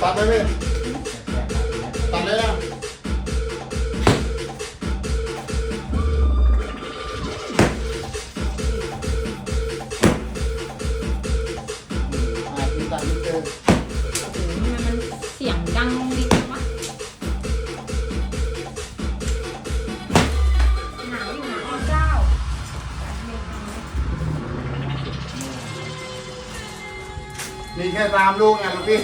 ตัดไหมพี่ตัดเลยนะอ่าพี่ตัดนิดเดียวโอ้โหทำไมมันเสียงดังดีจังวะหนาวอยู่นะเจ้ามีแค่ตามลูกไงลูกพี่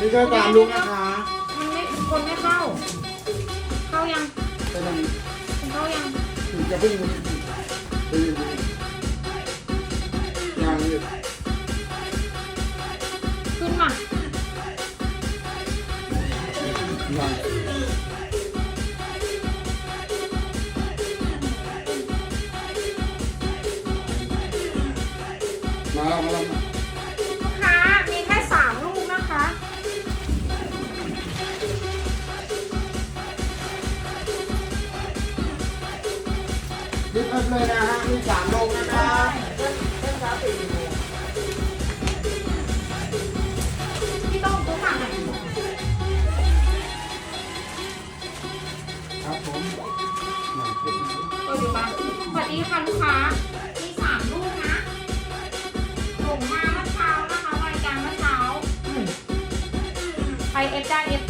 มีแค่ตามลูกนะคะมันไม่คนไม่เข้า เข้ายังจะทเข้ายังำจะพึ่งดึงยังอยู่ขึ้นมายังมาแล้วมาแล้ว รีบเพิ่มเลยนะฮะมีสามลูกนะครับพี่ต้องตู้ห่งหน่อยครับผมมาเก็บเอยู่บ้านสวัสดีค่ะลูกค้า มีสามลูกนะส่งมาเมื่อเช้านะคะรายการเมื่อเช้า ไปเอฟได้เอฟ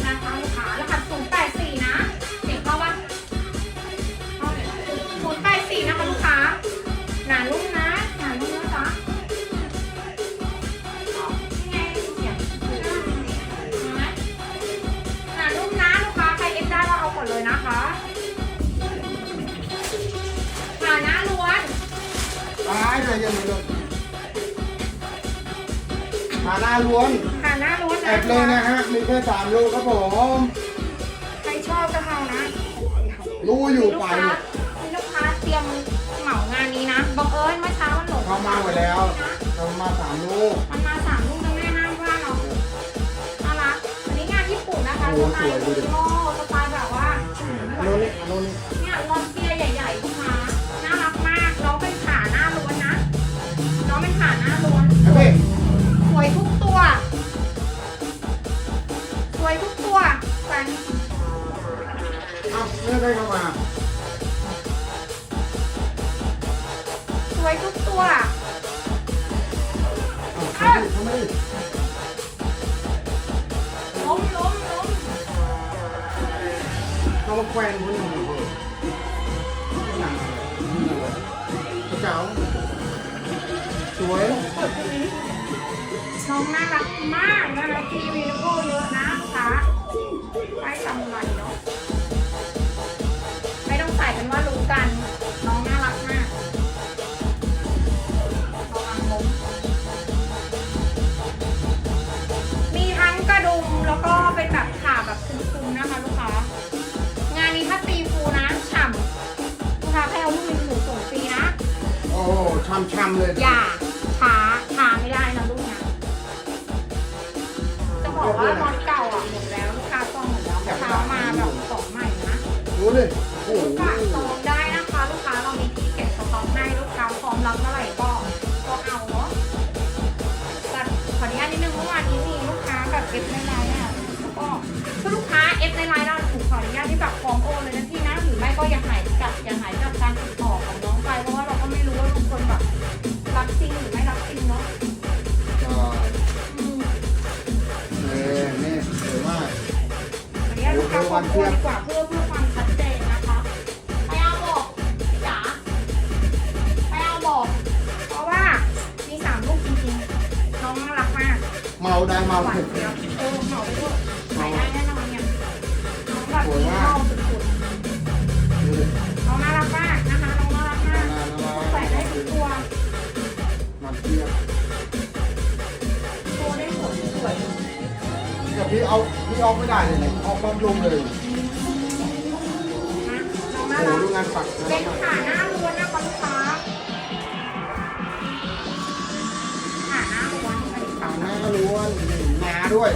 ายเลยยังไม่ลงหาหน้าล้วนหาหน้าล้วนแอบเลยนะฮะ มีแค่สามลูกครับผมใครชอบก็เอานะรู้อยู่ลูกไปค้ามีลูกค้าเตรียมเหมางานนี้นะบังเอิญเมื่อเช้ามันหลงเขามาหมดแล้วเขามาสามลูก มันมาสามลูกนะแม่ห้ามว่าเราน่ารักอันนี้งานญี่ปุ่นนะคะโอ้สโหไตล์สวยดูดิ โมสไตล์แบบว่า อันนู้นนี่อันนู้นนี่ น่ารักมากน่ารักทีวีโก้เยอะนะคะไปทำไรเนาะไม่ต้องใส่เป็นว่ารู้กัน น้องน่ารักมากระวังล้มมีทั้งกระดุมแล้วก็เป็นแบบขาแบบคุมๆนะคะลูกค้างานนี้ถ้าตีฟูนะฉ่ำลูกค้าแพ้เอาลูกมีหมูส่งฟรีนะ โอ้ช่ำๆเลย อย่าช้า บอกว่ารถเก่าอะหมดแล้วลูกค้าซองหมดแล้วเมื่อเช้ามาแบบของใหม่นะรู้เลยโอ้โหลูกค้าซองได้นะคะ ลูกค้าเรามีที่เก็บสต็อกให้ลูกค้าพร้อมรับเมื่อไหร่ก็ก็เอาเนาะแต่ขออนุญาตนิดนึงเมื่อวานนี้มีลูกค้าแบบเอฟในไลน์อะแล้วก็คือลูกค้าเอฟในไลน์เราถูกขออนุญาตที่แบบพร้อมโอนเลยนะพี่นะหรือไม่ก็อย่าหายกับอย่าหายกับการติดต่อของน้องไปเพราะว่าเราก็ไม่รู้ว่าบางคนแบบรับจริงหรือไม่ อันนี้ลูกค้าขอโทษดีกว่าเพื่อเพื่อความชัดเจนนะคะไปเอาบอกจ๋าไปเอาบอก เพราะว่ามีสามลูกจริงๆน้องน่ารักมากเมาได้เมาหวานเผ็ดเดียวเออเหมาด้วยใช้ได้แน่นอนเนี่ยน้องแบบมีเข้าสุดดูดิๆน้องน่ารักมากนะคะน้องน่ารักมากใส่ได้ทุกตัว มันเทียบ แต่พี่เอาพี่ออกไม่ได้เลยออกความลงเลยโอ้โหดูงานฝักเป็นขาหน้าล้วนนะคะลูกค้าขาหน้าล้วนขาหน้าล้วนหนาด้วย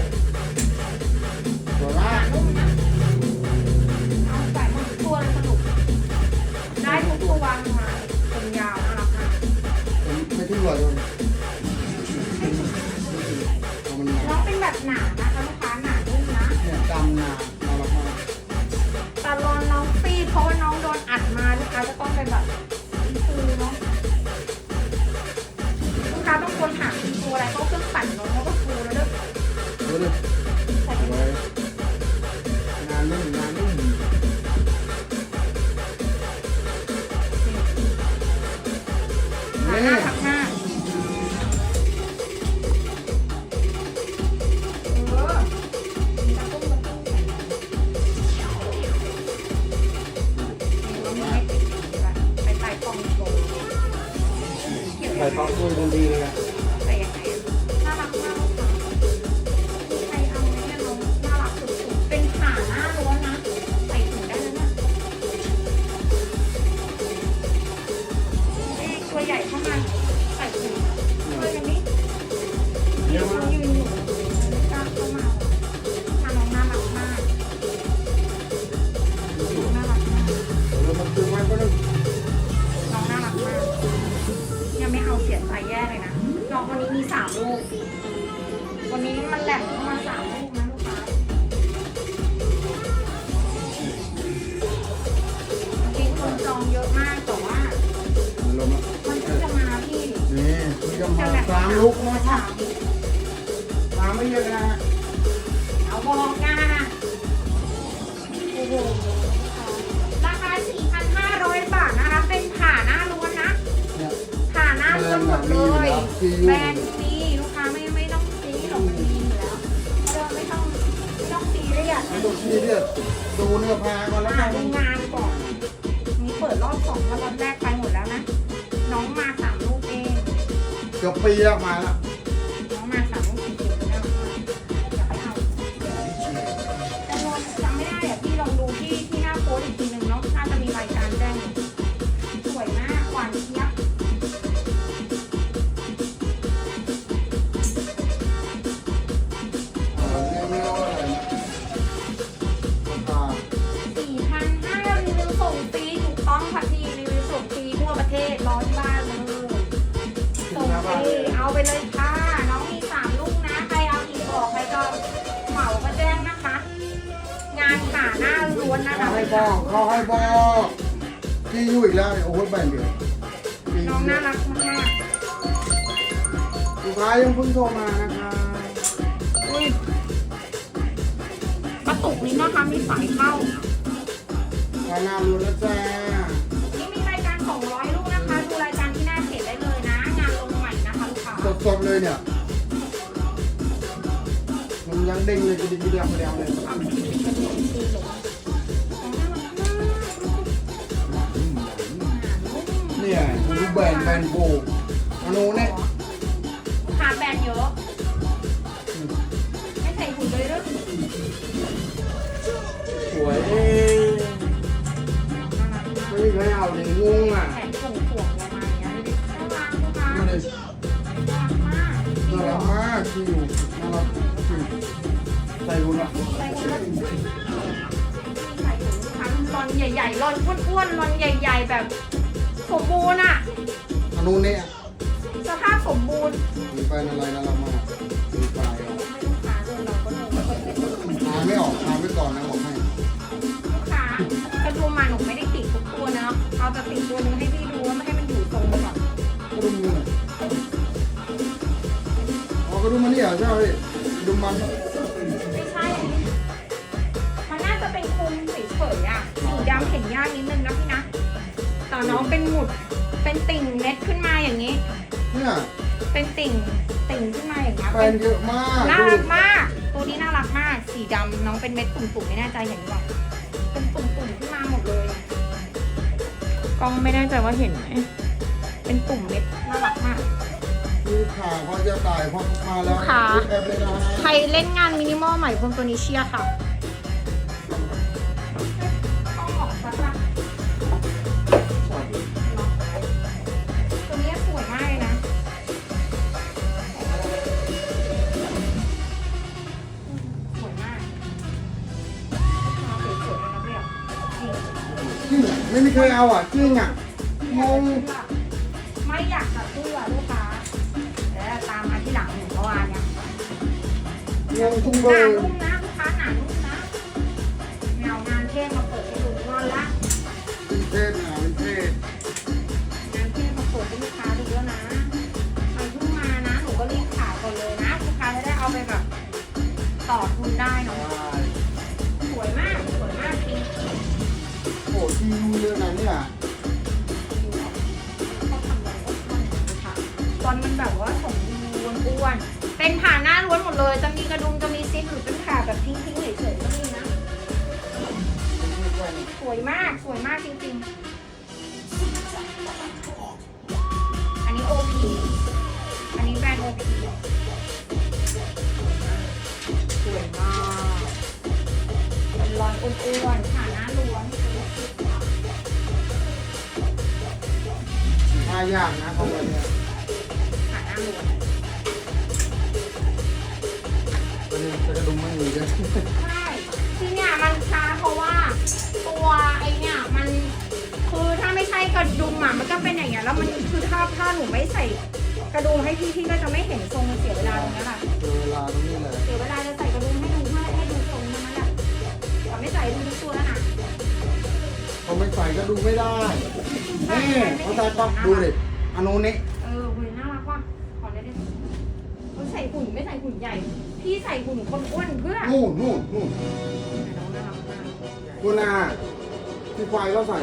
สวยานุ่มนะเอาใส่หมดตัวเลยสนุกได้ทุกตัววางมาผมยาวน่ารัมากไม่ทิ้เลยน้องเป็นแบบหนา 大学 มีสามลูก วันนี้มันแหลมเข้ามาสามลูกนะลูกค้าจริงคนจองเยอะมากแต่ว่ามามันเพิ่งจะมาพี่นี่พี่จะมาสามลูกนะครับสามไม่เยอะนะฮะเอาบอกนะโอ้โห หน้าล้วนหมดเลยแบรนด์มีลูกค้าไม่ไม่ต้องซีหรอกมันมีอยู่แล้วเราไม่ต้องไม่ต้องซีเรียสไม่ต้องซีเรียสดูเนื้อผ้าก่อนแล้วอ่ากันดูงานก่อนมีเปิดรอบสองแล้วรอบแรกไปหมดแล้วนะ น้องมาสามลูกเองเกือบปีแล้วมาแล้ว หน้าล้วนะเขาให้บอกเขาให้บอกที่อยู่อีกแล้วเนี่ยโอ้โหแบ่งเดียวปีน้องน่ารักมากลูกค้ายังเพิ่งโทรมานะคะๆอุ้ยกระตุกนี้นะคะมีสายเข้าขอนารู้แล้วจ้านี่มีรายการ200ลูกนะคะ ดูรายการที่หน้าเพจได้เลยนะ งานลงใหม่นะคะลูกค้าสดๆเลยเนี่ยมันยังเด้งเลยกระดิ่งกระเดียวกระเดียวเลย เอาไปกินไปกันเลยตีหลงน้อง เนี่ยดูแบนแบนโบอนุเนี่ยขาแบนเยอะไม่ใส่หุ่นเลยเด้อสวยเองน่ารักมากไม่มีใครเอาเลยงงอะแขนส่งขวงประมาณเนี้ยดูดิน่ารักลูกค้าไม่น่าได้รักมากน่ารักมากที่อยู่น่ารักที่ใส่รุ่นอะใส่หุ่นแล้วใส่หุ่นลูกค้าลอนใหญ่ๆลอนอ้วนๆลอนใหญ่ ๆ แบบสมบูรณ์อะ อนุเนี่ยสภาพสมบูรณ์มีแฟนอะไรน่ารักมากมีไฟอะไม่ลูกค้าเลยเราก็เลยไม่ค่อยได้ดูหาไม่ออกหาไว้ก่อนนะบอกให้ลูกค้ากระดุมมาหนูไม่ได้ติดทุกตัวเนาะเอาแต่ติดตัวนึงให้พี่ดูว่าไม่ให้มันอยู่ตรงก่อนก็ดูมืออ๋อก็ดูมันนี่เหรอใช่ไหมดูมันไม่ใช่มันน่าจะเป็นคุมเฉยๆอะสีดำเห็นยากนิดนึงนะพี่นะแต่น้องเป็นหมุด เป็นติ่งเม็ดขึ้นมาอย่างนี้ เนี่ยเป็นติ่งติ่งขึ้นมาอย่างเงี้ยแฟเป็นนเยอะมากน่าดูรักมาก ตัวนี้น่ารักมาก สีดำน้องเป็นเม็ดตุ่มๆไม่แน่ใจเห็นหรือเปล่าเป็นตุ่มๆขึ้นมาหมดเลยกล้องไม่แน่ใจว่าเห็นไหมเป็นตุ่มเม็ดน่ารักมากดูข่าวเขาจะตายเพราะมาแล้วค่ะแอบเลยนะใครเล่นงานมินิมอลใหม่พรมตัวนี้เชียร์ค่ะ อะไม่มีใครเอาอะจริงอะงงไม่อยากจะเชื่อลูกค้าแล้วตามมาที่หลังหนูเมื่อวานเนี่ยงงทุกหเบอนาร์นุ่มนะลูกค้าหนานุ่มนะแนวงานเทพมาเปิดให้ดูงอนละเป็นเทศนะเป็นเทศงานเทพมาเปิดให้ลูกค้าดูแล้วนะใครเพิ่งมานะหนูก็รีบขายก่อนเลยนะลูกค้าจะได้เอาไปแบบต่อทุนได้เนาะสวยมาก โอ้ที่ยูเยอะนะเนี่ยตอนมันแบบว่าสมบูรณ์อ้วน เป็นผ่าหน้าล้วนหมดเลย จะมีกระดุมจะมีซิปหรือเป็นผ่าแบบทิ้งๆเฉยๆก็มีนะ สวยมากสวยมากจริงๆ อันนี้โอพีอันนี้แบรนด์โอพีสวยมากเป็นรอนอ้วนๆ ห้ายากนะของเราเนี่ยขาหน้าล้วนตัวนี้จะกระดุมไม่มีเลยใช่ที่เนี่ยมันช้าเพราะว่า ตัวไอเนี่ยมันคือถ้าไม่ใช่กระดุมอะมันก็เป็นอย่างเงี้ยแล้วมันคือถ้าถ้าหนูไม่ใส่กระดุมให้พี่พี่ก็จะไม่เห็นทรงมันเสียเวลาตรงเนี้ยแหละเจอเวลาตรงนี้เลยเสียเวลาจะใส่กระดุมให้ดูเพื่อให้ดูทรงมันนั่นแหละแต่ไม่ใส่ดูทุกตัวแล้วนะ เขาไม่ใส่ก็ดูไม่ได้นี่เขาใส่ปั๊บดูดิอันนู้นนี่เออหุ่นน่ารักว่ะขอได้ดิเขาใส่หุ่นไม่ใส่หุ่นใหญ่ พี่ใส่หุ่นคนอ้วนเพื่อนู่นนู่นนู่นน้องน่ารักมากคุณอาที่ควายก็ใส่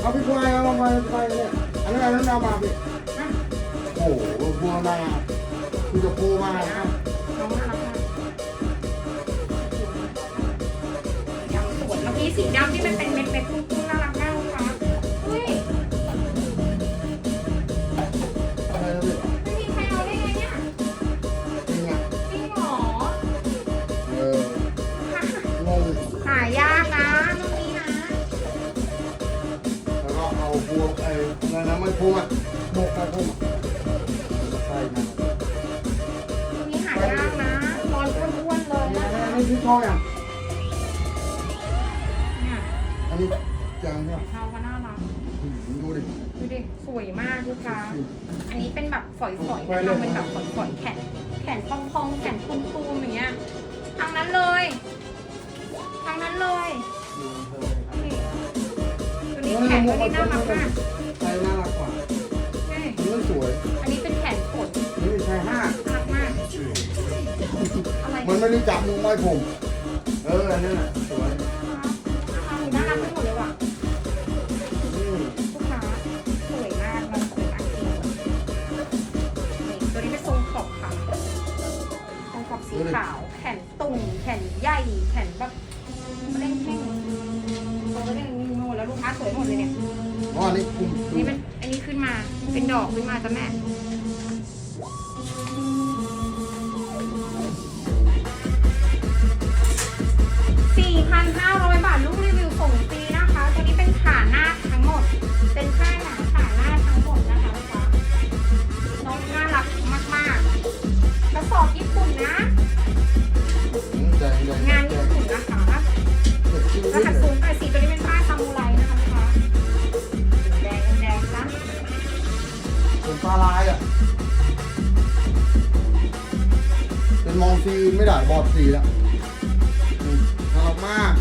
เอาพี่ควายเอามาไปเนี่ยอันนั้นอันนั้นเอามาพี่นะโอ้โหบัวนาคุณจะพูมาครับน้องน่ารัก สีดำที่มันเป็นเม็ดเม็ดตุ้งๆน่ารักมากค่ะเฮ้ยไม่มีใครเอาได้ไงเนี่ยนี่หรอเออหายากนะตรงนี้นะแล้วก็เอาพวกไอ้นั่นนะไม่พูอะหมกไอ้พูอะใช่นะตรงนี้หายากนะนอนอ้วนๆเลยอันนะคะนี้พี่ อันนี้จังเนี่ยเขาก็น่ารักอืมดูดิ ดูดิสวยมากลูกค้า อันนี้เป็นแบบฝอยๆไปนะเลยทำเป็นแบบฝอยๆแขนแขนพองๆแขนตูมๆอย่างเงี้ยทางนั้นเลยทางนั้นเลยนี่ตัวนี้แขนตัวนี้น่ารักมากใช่น่ารักกว่านี่อันนี้สวย อันนี้เป็นแขนกดอันนี้ใช่ห้าน่ารักมากอะไรมันไม่ได้จับมุงไว้ผม เอออันนั้นน่ะสวย สีขาว แขนตุ่งแขนใหญ่ แขนแบบเร่งเพ่งตัวเร่งมีหมดแล้วลูกค้าสวยหมดเลยเนี่ย อ๋ออันนี้คุมอันนี้เป็นอันนี้ขึ้นมา เป็นดอกขึ้นมาจ้ะแม่ เป็นมองซีอื่นไม่ได้บอดสีแล้วนี่น่ารักมาก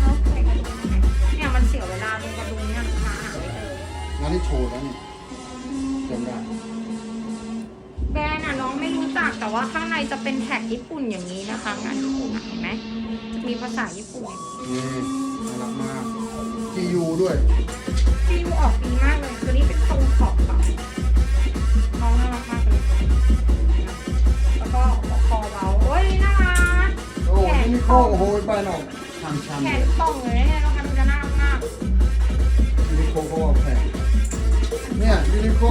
เอาใส่กระดุมหน่อยเนี่ยมันเสียเวลาตรงกระดุมเนี่ยลูกค้าหาไม่เจองานนี้โชว์นะนี่จำได้แบรนด์อะน้องไม่รู้จักแต่ว่าข้างในจะเป็นแท็กญี่ปุ่นอย่างนี้นะคะ งานญี่ปุ่นอะเห็นไหมจะมีภาษาญี่ปุ่นอย่างนี้นี่น่ารักมากจียูด้วยฟิวออกดีมากเลยตัวนี้เป็นทรงขอบแบบ อ้อโอ้โหไปหนอยชันชันแขเลนยป่องเลยเนี่ยน้องคะดูจะน่ารักมากยูนิโคเขาบอกแพงเนี่ยยูนิโค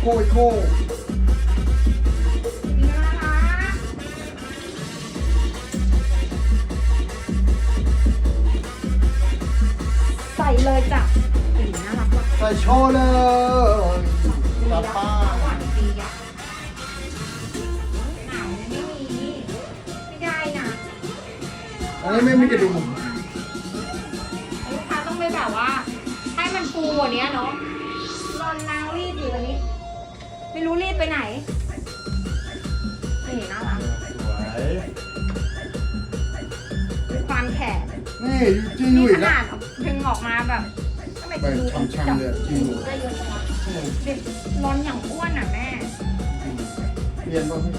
โคอีโคนี่น่ารักใส่เลยจ้ะสีน่ารักมากใส่โชว์เลยกลับบ้า อันนี้ไม่มีกระดุมลูกค้าต้องไปแบบว่า ให้มันฟูกว่านี้เนาะรอนนางรีดอยู่ตอนนี้ ไม่รู้รีดไปไหนนี่น่ารักสวยมีความแขนนี่จียูนี่อีขกแล้วนาดดึงออกมาแบบทำไมจะดูไปช้ำๆเลยอะจริงได้เยอะจังวะอืมเด็กรอนอย่างอ้วนอะแม่เปลี่ยนป่ะพี่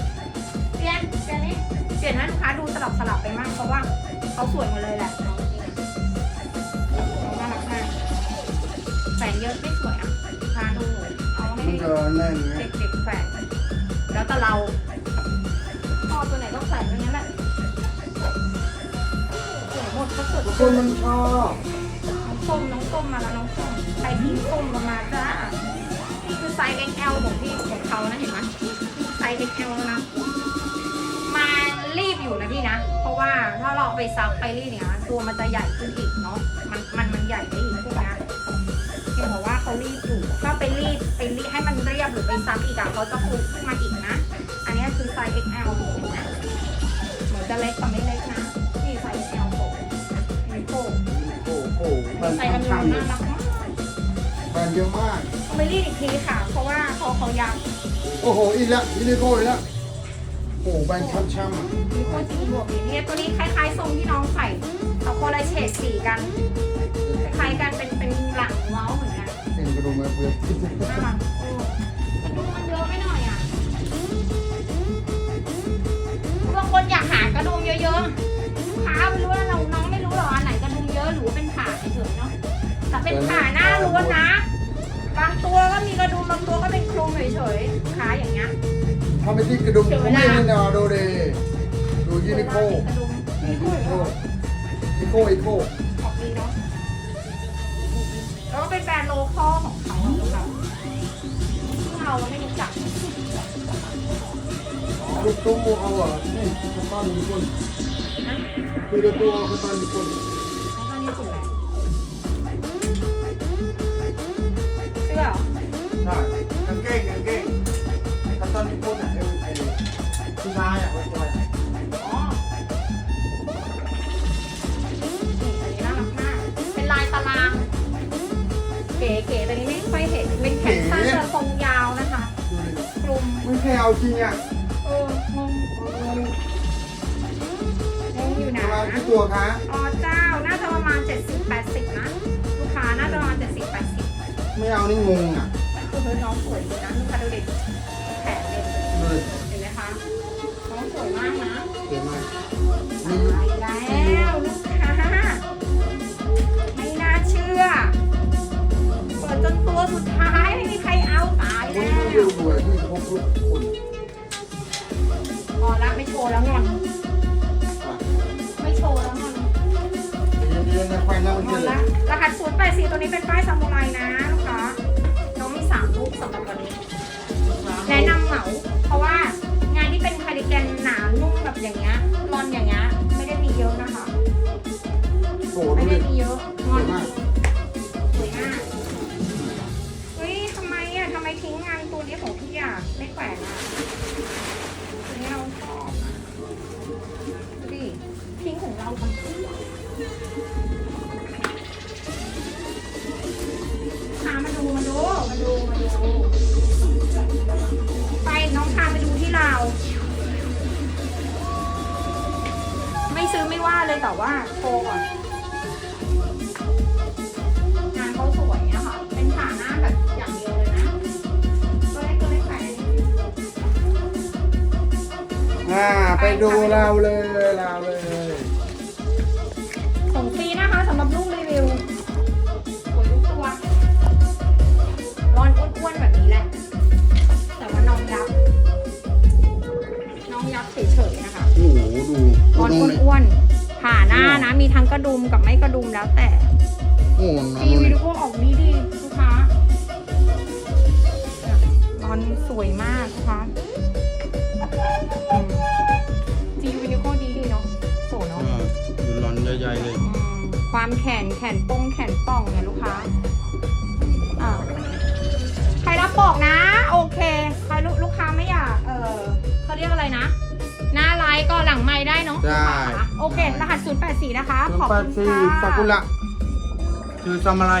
เปลี่ยนเปลี่ยนนี่เปลี่ยนให้ลูกค้าดูสลับสลับไปมากเพราะว่า เขาสวยหมดเลยแหละน้องจริงอะน้องน่ารักมากแฝงเยอะไม่สวยอะลูกค้าดูเอาให้มันจะแน่นไงเด็กๆแฝงแล้วแต่เราพอตัวไหนก็แฝงอย่างนั้นแหละสวยหมดก็สดทุกคชื่นนมันชอบน้องส้มน้องส้มมาแล้วน้องส้มใครทิ้งส้มลงมาจ้านี่คือไซส์ XL ของพี่ของเขานะเห็นไหมไซส์ XL แล้วนะมารีบ อยู่นะพี่นะ เพราะว่าถ้าเราไปซักไปรีดเนี่ยตัวมันจะใหญ่ขึ้นอีกเนาะ มันมันมันใหญ่ได้อีกพวกเนี้ยเห็นบอกว่าเขารีบอยู่ถ้าไปรีดไปรีดให้มันเรียบหรือไปซักอีกอะเขาจะฟูขึ้นมาอีกนะ อันนี้คือไซส์ XL เห็นไหมเหมือนจะเล็กแต่ไม่เล็กนะนี่ไซส์ XL ผมมีโป่งโอ้โหแบรนใส่ด์กันยูช่ำๆเลน่ายรักมากแบรนด์เยอะมากเอาไปรีดอีกทีค่ะ เพราะว่าเขาเขายับโอ้โห อีกแล้วยูนิโคอีกแล้ว โอ้โหแบนช่ำมีคนจีบวกอีกเนี่ยตัวนี้คล้ายๆทรงที่น้องใส่เอาคนละเฉดสีกันคล้ายๆกันเป็นเป็นหลังเว้าเหมือนกันเป็นกระดุมแบบเพื่อนน่ารักเออกระดุมมันเยอะไปหน่อยอะบางคนอยากหากระดุมเยอะๆลูกค้าไม่รู้ว่าเราน้องไม่รู้หรออันไหนกระดุมเยอะหรือว่าเป็นขาเฉยๆเนาะแต่เป็นขาหน้าล้วนนะ บางตัวก็มีกระดุมบางตัวก็เป็นคลุมเฉยๆลูกค้าอย่างเงี้ย ทำไปที่กระดุมผมไม่ได้นะดูดิดูยูนิโคกระดุมยูยูนินิโคโคอีโคอีโคออกดีเนาะแล้วก็เป็นแบรนด์โลคอลของเขาอะเราซึ่งเราไม่รู้จักลูกตู้เอาเหรอนี่กระต้อนมีคนนะคือกระตัวกระต้อนมีคนแล้วก็นี่สุดแหละเสื้อเหรอใช่กางเกงกางเกงกระต้อนมีคนอะไอ้ไอ้ผู้ ชายอะคนตัวอ๋อนี่อันนี้น่ารักมาก เป็นลายตาราง เก๋ๆแต่นี้ไม่ค่อยเห็น เป็นแขนสั้นแต่ทรงยาวนะคะ ดูดิกลุ่มไม่แค่เอาจริงอะเอองงงงอยู่ปนะระมาณกี่ตัวคะ อ๋อเจ้า น่าจะประมาณ 70-80 นะ ลูกค้าน่าจะประมาณ 70-80 ไม่เอานี่งงอะคือน้องสวยดีนะลูกค้าดูเด็กแขนเด็กดูดิเห็นไหมคะ สวยมากนะเก๋มากแล้วลูกค้าไม่น่าเชื่อ เปิดจนตัวสุดท้ายไม่มีใครเอาตายคนแล้ที่ดูวยที่พกลูกคนพอละไม่โชว์แล้วงอนไม่โชว์แล้วงอนเย็นๆนะควายน้ำมันหมเจดริละรหัส084ตัวนี้เป็นป้ายซามูไรนะลูกค้าน้องมีสามลูกสำหรับวันนี้ แนะนำเหมา เพราะว่า คาร์ดิแกนหนานุ่มแบบอย่างเงี้ยรอนอย่างเงี้ยไม่ได้มีเยอะนะคะโอ้โหไม่ดูได้ดิมีเยอะสงอวนยมากสวยมากเฮ้ยทำไมอะทำไมทิ้งงานตัวนี้ของพี่อะไม่แขวนอะตัวนี้เราชอบอะดูดิทิ้งของเราทำไซื้อไม่ว่าเลยแต่ว่าโชว์ก่อนงานเขาสวยอะค่ะ เป็นขาหน้าแบบอย่างเดียวเลยนะตัวเล็กตัวเล็กขายอันนี้อ่า ไปดูเราเลยเราเลย เฉยๆนะคะโอ้โหดูร้อนดูดิอ้วนๆผ่าหน้านะ มีทั้งกระดุมกับไม่กระดุมแล้วแต่โอ้โหน้องทีดูวีดิดูพวกออกดีดีลูกค้าร้อนสวยมากนะคะจีวีดูพวกดีดีเนาะสวยเนาะ อ่าดูร้อนใหญ่ๆเลย อืมความแขนแขนป้งแขนป่องเนี่ยลูกค้าอ่าใครรับบอกนะ โอเค ใครลูกลูกค้าไม่อยาก เออเขาเรียกอะไรนะ หน้าไลฟ์ก็หลังไม้ได้เนาะได้ลูกค้าโอเค รหัส 084 นะคะส่วนขอบแปคุดณสี่ค่ะซากุระคือซามาไรอ